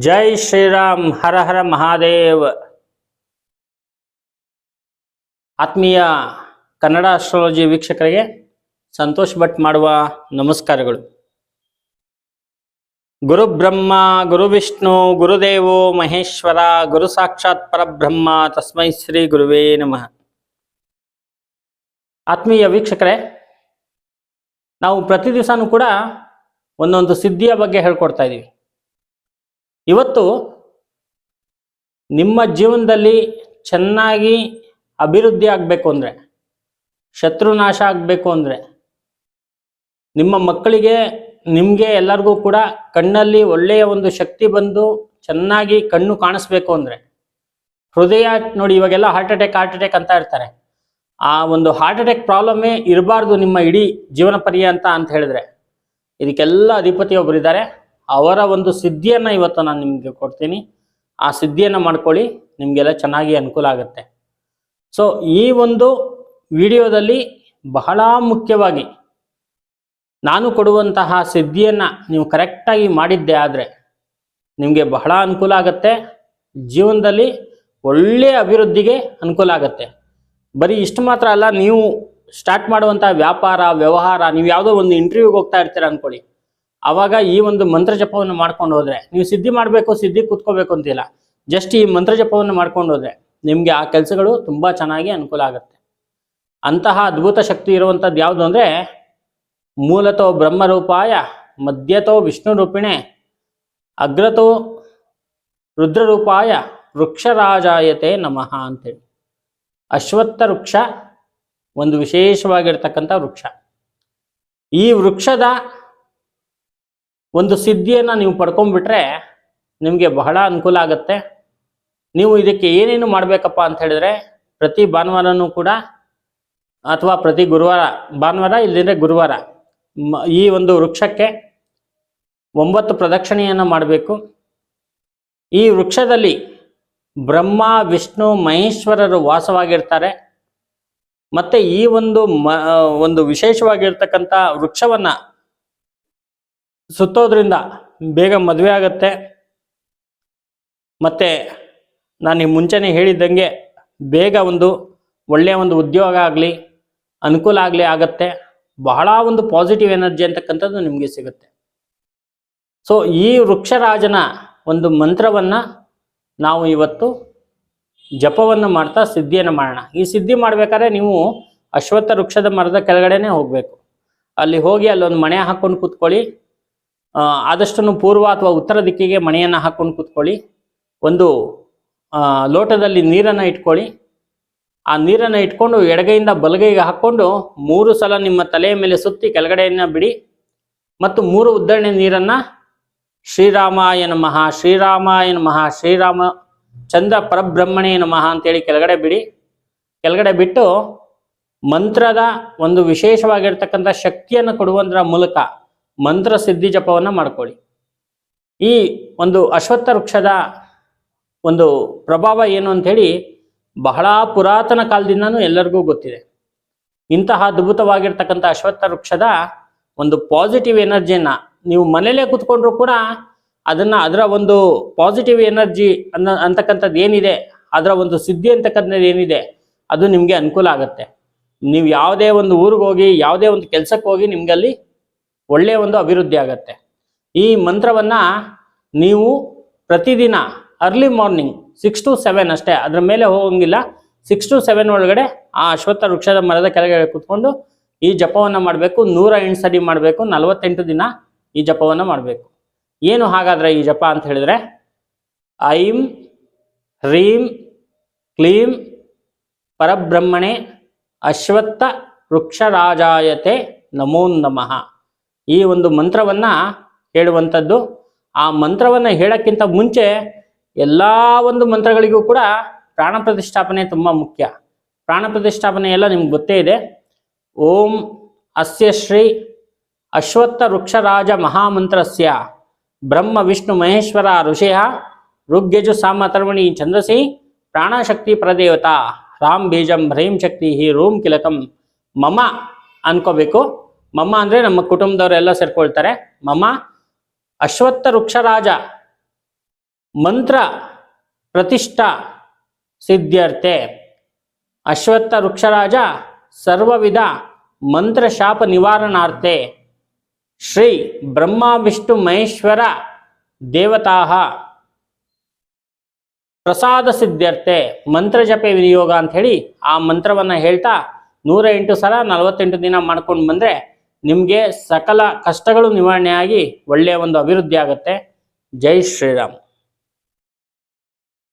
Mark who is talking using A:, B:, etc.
A: ಜೈ ಶ್ರೀರಾಮ್, ಹರ ಹರ ಮಹಾದೇವ್. ಆತ್ಮೀಯ ಕನ್ನಡ ಅಸ್ಟ್ರಾಲಜಿ ವೀಕ್ಷಕರಿಗೆ ಸಂತೋಷ್ ಭಟ್ ಮಾಡುವ ನಮಸ್ಕಾರಗಳು. ಗುರು ಬ್ರಹ್ಮ, ಗುರು ವಿಷ್ಣು ಗುರುದೇವೋ ಮಹೇಶ್ವರ, ಗುರು ಸಾಕ್ಷಾತ್ ಪರಬ್ರಹ್ಮ ತಸ್ಮೈ ಶ್ರೀ ಗುರುವೇ ನಮಃ. ಆತ್ಮೀಯ ವೀಕ್ಷಕರೇ, ನಾವು ಪ್ರತಿ ದಿವಸನೂ ಕೂಡ ಒಂದೊಂದು ಸಿದ್ಧಿಯ ಬಗ್ಗೆ ಹೇಳ್ಕೊಡ್ತಾ ಇದ್ದೀವಿ. ಇವತ್ತು ನಿಮ್ಮ ಜೀವನದಲ್ಲಿ ಚೆನ್ನಾಗಿ ಅಭಿವೃದ್ಧಿ ಆಗಬೇಕು ಅಂದರೆ ಶತ್ರುನಾಶ ಆಗಬೇಕು ಅಂದರೆ, ನಿಮ್ಮ ಮಕ್ಕಳಿಗೆ, ನಿಮಗೆ ಎಲ್ಲರಿಗೂ ಕೂಡ ಕಣ್ಣಲ್ಲಿ ಒಳ್ಳೆಯ ಒಂದು ಶಕ್ತಿ ಬಂದು ಚೆನ್ನಾಗಿ ಕಣ್ಣು ಕಾಣಿಸ್ಬೇಕು ಅಂದರೆ, ಹೃದಯ ನೋಡಿ ಇವಾಗೆಲ್ಲ ಹಾರ್ಟ್ ಅಟ್ಯಾಕ್ ಹಾರ್ಟ್ ಅಟ್ಯಾಕ್ ಅಂತ ಇರ್ತಾರೆ ಆ ಒಂದು ಹಾರ್ಟ್ ಅಟ್ಯಾಕ್ ಪ್ರಾಬ್ಲಮ್ಮೇ ಇರಬಾರ್ದು ನಿಮ್ಮ ಇಡೀ ಜೀವನ ಪರ್ಯಂತ ಅಂತ ಹೇಳಿದ್ರೆ. ಇದಕ್ಕೆಲ್ಲ ಅಧಿಪತಿ ಒಬ್ಬರಿದ್ದಾರೆ ಅವರ ಒಂದು ಸಿದ್ಧಿಯನ್ನು ಇವತ್ತು ನಾನು ನಿಮಗೆ ಕೊಡ್ತೀನಿ. ಆ ಸಿದ್ಧಿಯನ್ನು ಮಾಡ್ಕೊಳ್ಳಿ, ನಿಮಗೆಲ್ಲ ಚೆನ್ನಾಗಿ ಅನುಕೂಲ ಆಗುತ್ತೆ. ಸೊ ಈ ಒಂದು ವಿಡಿಯೋದಲ್ಲಿ ಬಹಳ ಮುಖ್ಯವಾಗಿ ನಾನು ಕೊಡುವಂತಹ ಸಿದ್ಧಿಯನ್ನು ನೀವು ಕರೆಕ್ಟಾಗಿ ಮಾಡಿದ್ದೆ ಆದರೆ ನಿಮಗೆ ಬಹಳ ಅನುಕೂಲ ಆಗುತ್ತೆ. ಜೀವನದಲ್ಲಿ ಒಳ್ಳೆಯ ಅಭಿವೃದ್ಧಿಗೆ ಅನುಕೂಲ ಆಗುತ್ತೆ. ಬರೀ ಇಷ್ಟು ಮಾತ್ರ ಅಲ್ಲ, ನೀವು ಸ್ಟಾರ್ಟ್ ಮಾಡುವಂಥ ವ್ಯಾಪಾರ, ವ್ಯವಹಾರ, ನೀವು ಯಾವುದೋ ಒಂದು ಇಂಟರ್ವ್ಯೂಗೆ ಹೋಗ್ತಾ ಇರ್ತೀರ ಅಂದ್ಕೊಳ್ಳಿ ಆವಾಗ ಈ ಒಂದು ಮಂತ್ರ ಜಪವನ್ನು ಮಾಡ್ಕೊಂಡು ಹೋದ್ರೆ, ನೀವು ಸಿದ್ಧಿ ಮಾಡಬೇಕು, ಸಿದ್ಧಿ ಕೂತ್ಕೋಬೇಕು ಅಂತಿಲ್ಲ. ಜಸ್ಟ್ ಈ ಮಂತ್ರ ಜಪವನ್ನು ಮಾಡ್ಕೊಂಡು ಹೋದ್ರೆ ನಿಮಗೆ ಆ ಕೆಲಸಗಳು ತುಂಬಾ ಚೆನ್ನಾಗಿ ಅನುಕೂಲ ಆಗುತ್ತೆ. ಅಂತಹ ಅದ್ಭುತ ಶಕ್ತಿ ಇರುವಂಥದ್ದು ಯಾವುದು ಅಂದ್ರೆ, ಮೂಲತೋ ಬ್ರಹ್ಮರೂಪಾಯ, ಮಧ್ಯತೋ ವಿಷ್ಣು ರೂಪಿಣೆ ಅಗ್ರತೋ ರುದ್ರರೂಪಾಯ, ವೃಕ್ಷರಾಜಾಯತೆ ನಮಃ ಅಂತೇಳಿ. ಅಶ್ವತ್ಥ ವೃಕ್ಷ ಒಂದು ವಿಶೇಷವಾಗಿರ್ತಕ್ಕಂಥ ವೃಕ್ಷ. ಈ ವೃಕ್ಷದ ಒಂದು ಸಿದ್ಧಿಯನ್ನು ನೀವು ಪಡ್ಕೊಂಡ್ಬಿಟ್ರೆ ನಿಮಗೆ ಬಹಳ ಅನುಕೂಲ ಆಗುತ್ತೆ. ನೀವು ಇದಕ್ಕೆ ಏನೇನು ಮಾಡಬೇಕಪ್ಪ ಅಂತ ಹೇಳಿದ್ರೆ ಪ್ರತಿ ಭಾನುವಾರನೂ ಕೂಡ ಅಥವಾ ಪ್ರತಿ ಗುರುವಾರ, ಭಾನುವಾರ ಇಲ್ಲದಿದ್ರೆ ಗುರುವಾರ ಈ ಒಂದು ವೃಕ್ಷಕ್ಕೆ ಒಂಬತ್ತು ಪ್ರದಕ್ಷಿಣೆಯನ್ನು ಮಾಡಬೇಕು. ಈ ವೃಕ್ಷದಲ್ಲಿ ಬ್ರಹ್ಮ, ವಿಷ್ಣು, ಮಹೇಶ್ವರರು ವಾಸವಾಗಿರ್ತಾರೆ. ಮತ್ತೆ ಈ ಒಂದು ಮ ಒಂದು ವಿಶೇಷವಾಗಿರ್ತಕ್ಕಂಥ ವೃಕ್ಷವನ್ನ ಸುತ್ತೋದ್ರಿಂದ ಬೇಗ ಮದುವೆ ಆಗತ್ತೆ. ಮತ್ತೆ ನಾನು ಮುಂಚೆನೇ ಹೇಳಿದ್ದಂಗೆ ಬೇಗ ಒಂದು ಒಳ್ಳೆಯ ಒಂದು ಉದ್ಯೋಗ ಆಗಲಿ, ಅನುಕೂಲ ಆಗಲಿ ಆಗತ್ತೆ. ಬಹಳ ಒಂದು ಪಾಸಿಟಿವ್ ಎನರ್ಜಿ ಅಂತಕ್ಕಂಥದ್ದು ನಿಮಗೆ ಸಿಗುತ್ತೆ. ಸೊ ಈ ವೃಕ್ಷರಾಜನ ಒಂದು ಮಂತ್ರವನ್ನು ನಾವು ಇವತ್ತು ಜಪವನ್ನು ಮಾಡ್ತಾ ಸಿದ್ಧಿಯನ್ನು ಮಾಡೋಣ. ಈ ಸಿದ್ಧಿ ಮಾಡ್ಬೇಕಾದ್ರೆ ನೀವು ಅಶ್ವತ್ಥ ವೃಕ್ಷದ ಮರದ ಕೆಳಗಡೆನೆ ಹೋಗಬೇಕು. ಅಲ್ಲಿ ಹೋಗಿ ಅಲ್ಲೊಂದು ಮಣೆ ಹಾಕ್ಕೊಂಡು ಕೂತ್ಕೊಳ್ಳಿ. ಆ, ಆದಷ್ಟು ಪೂರ್ವ ಅಥವಾ ಉತ್ತರ ದಿಕ್ಕಿಗೆ ಮಣೆಯನ್ನು ಹಾಕ್ಕೊಂಡು ಕೂತ್ಕೊಳ್ಳಿ. ಒಂದು ಲೋಟದಲ್ಲಿ ನೀರನ್ನು ಇಟ್ಕೊಳ್ಳಿ. ಆ ನೀರನ್ನು ಇಟ್ಕೊಂಡು ಎಡಗೈಯಿಂದ ಬಲಗೈಗೆ ಹಾಕ್ಕೊಂಡು ಮೂರು ಸಲ ನಿಮ್ಮ ತಲೆಯ ಮೇಲೆ ಸುತ್ತಿ ಕೆಳಗಡೆಯನ್ನು ಬಿಡಿ. ಮತ್ತು ಮೂರು ಉದ್ದರಣೆ ನೀರನ್ನು ಶ್ರೀರಾಮಾಯ ನಮಃ ಶ್ರೀರಾಮಾಯ ನಮಃ ಶ್ರೀರಾಮ ಚಂದ್ರ ಪರಬ್ರಹ್ಮಣೇ ನಮಃ ಅಂತೇಳಿ ಕೆಳಗಡೆ ಬಿಡಿ. ಕೆಳಗಡೆ ಬಿಟ್ಟು ಮಂತ್ರದ ಒಂದು ವಿಶೇಷವಾಗಿರ್ತಕ್ಕಂಥ ಶಕ್ತಿಯನ್ನು ಕೊಡುವುದರ ಮೂಲಕ ಮಂತ್ರ ಸಿದ್ಧಿ ಜಪವನ್ನು ಮಾಡ್ಕೊಳ್ಳಿ. ಈ ಒಂದು ಅಶ್ವತ್ಥ ವೃಕ್ಷದ ಒಂದು ಪ್ರಭಾವ ಏನು ಅಂಥೇಳಿ ಬಹಳ ಪುರಾತನ ಕಾಲದಿಂದನೂ ಎಲ್ಲರಿಗೂ ಗೊತ್ತಿದೆ. ಇಂತಹ ಅದ್ಭುತವಾಗಿರ್ತಕ್ಕಂಥ ಅಶ್ವತ್ಥ ವೃಕ್ಷದ ಒಂದು ಪಾಸಿಟಿವ್ ಎನರ್ಜಿಯನ್ನ ನೀವು ಮನೆಯಲ್ಲೇ ಕೂತ್ಕೊಂಡ್ರು ಕೂಡ ಅದನ್ನ ಅದರ ಒಂದು ಪಾಸಿಟಿವ್ ಎನರ್ಜಿ ಅನ್ನ ಅಂತಕ್ಕಂಥದ್ದು ಏನಿದೆ, ಅದರ ಒಂದು ಸಿದ್ಧಿ ಅಂತಕ್ಕಂಥದ್ದು ಏನಿದೆ, ಅದು ನಿಮಗೆ ಅನುಕೂಲ ಆಗುತ್ತೆ. ನೀವು ಯಾವುದೇ ಒಂದು ಊರಿಗೆ ಹೋಗಿ ಯಾವುದೇ ಒಂದು ಕೆಲಸಕ್ಕೆ ಹೋಗಿ ನಿಮಗೆ ಅಲ್ಲಿ ಒಳ್ಳೆಯ ಒಂದು ಅಭಿವೃದ್ಧಿ ಆಗತ್ತೆ. ಈ ಮಂತ್ರವನ್ನು ನೀವು ಪ್ರತಿದಿನ early morning six to seven ಅಷ್ಟೇ, ಅದರ ಮೇಲೆ ಹೋಗಂಗಿಲ್ಲ. ಸಿಕ್ಸ್ ಟು ಸೆವೆನ್ ಒಳಗಡೆ ಆ ಅಶ್ವತ್ಥ ವೃಕ್ಷದ ಮರದ ಕೆಳಗಡೆ ಕೂತ್ಕೊಂಡು ಈ ಜಪವನ್ನು ಮಾಡಬೇಕು, ನೂರ ಎಂಟು ಸರಿ ಮಾಡಬೇಕು, ನಲವತ್ತೆಂಟು ದಿನ ಈ ಜಪವನ್ನು ಮಾಡಬೇಕು. ಏನು ಹಾಗಾದರೆ ಈ ಜಪ ಅಂತ ಹೇಳಿದ್ರೆ, ಐಂ ಹ್ರೀಂ ಕ್ಲೀಂ ಪರಬ್ರಹ್ಮಣೆ ಅಶ್ವತ್ಥ ವೃಕ್ಷರಾಜಾಯತೆ ನಮೋ ನಮಃ. ಈ ಒಂದು ಮಂತ್ರವನ್ನ ಹೇಳುವಂಥದ್ದು. ಆ ಮಂತ್ರವನ್ನ ಹೇಳಕ್ಕಿಂತ ಮುಂಚೆ ಎಲ್ಲ ಒಂದು ಮಂತ್ರಗಳಿಗೂ ಕೂಡ ಪ್ರಾಣ ಪ್ರತಿಷ್ಠಾಪನೆ ತುಂಬ ಮುಖ್ಯ. ಪ್ರಾಣ ಪ್ರತಿಷ್ಠಾಪನೆ ಎಲ್ಲ ನಿಮ್ಗೆ ಗೊತ್ತೇ ಇದೆ. ಓಂ ಅಸ್ಯ ಶ್ರೀ ಅಶ್ವತ್ಥ ವೃಕ್ಷರಾಜ ಮಹಾಮಂತ್ರಸ್ಯ. ಬ್ರಹ್ಮ ವಿಷ್ಣು ಮಹೇಶ್ವರ ಋಷಯ ಋಗ್ಯಜು ಸಾಮತರ್ಮಣಿ ಚಂದ್ರಸಿ ಪ್ರಾಣಶಕ್ತಿ ಪ್ರದೇವತಾ. ರಾಮ್ ಬೀಜಂ ಹ್ರೀಂ ಶಕ್ತಿ ಹಿ ರೂಮ್ ಕಿಲಕಂ ಮಮ ಅನ್ಕೋಬೇಕು. ಮಮ್ಮ ಅಂದ್ರೆ ನಮ್ಮ ಕುಟುಂಬದವರೆಲ್ಲ ಸೇರ್ಕೊಳ್ತಾರೆ. ಮಮ್ಮ, ಅಶ್ವತ್ಥ ವೃಕ್ಷರಾಜ ಮಂತ್ರ ಪ್ರತಿಷ್ಠಾ ಸಿದ್ಧಾರ್ಥೆ. ಅಶ್ವತ್ಥ ವೃಕ್ಷರಾಜ ಸರ್ವವಿಧ ಮಂತ್ರ ಶಾಪ ನಿವಾರಣಾರ್ಥೆ. ಶ್ರೀ ಬ್ರಹ್ಮ ವಿಷ್ಣು ಮಹೇಶ್ವರ ದೇವತಾ ಪ್ರಸಾದ ಸಿದ್ಧಾರ್ಥೆ, ಮಂತ್ರ ಜಪೆ ವಿನಿಯೋಗ ಅಂತ ಹೇಳಿ ಆ ಮಂತ್ರವನ್ನ ಹೇಳ್ತಾ ನೂರ ಎಂಟು ಸಲ ನಲವತ್ತೆಂಟು ದಿನ ಮಾಡ್ಕೊಂಡು ಬಂದ್ರೆ ನಿಮಗೆ ಸಕಲ ಕಷ್ಟಗಳು ನಿವಾರಣೆಯಾಗಿ ಒಳ್ಳೆಯ ಒಂದು ಅಭಿವೃದ್ಧಿ ಆಗುತ್ತೆ. ಜೈ ಶ್ರೀರಾಮ್.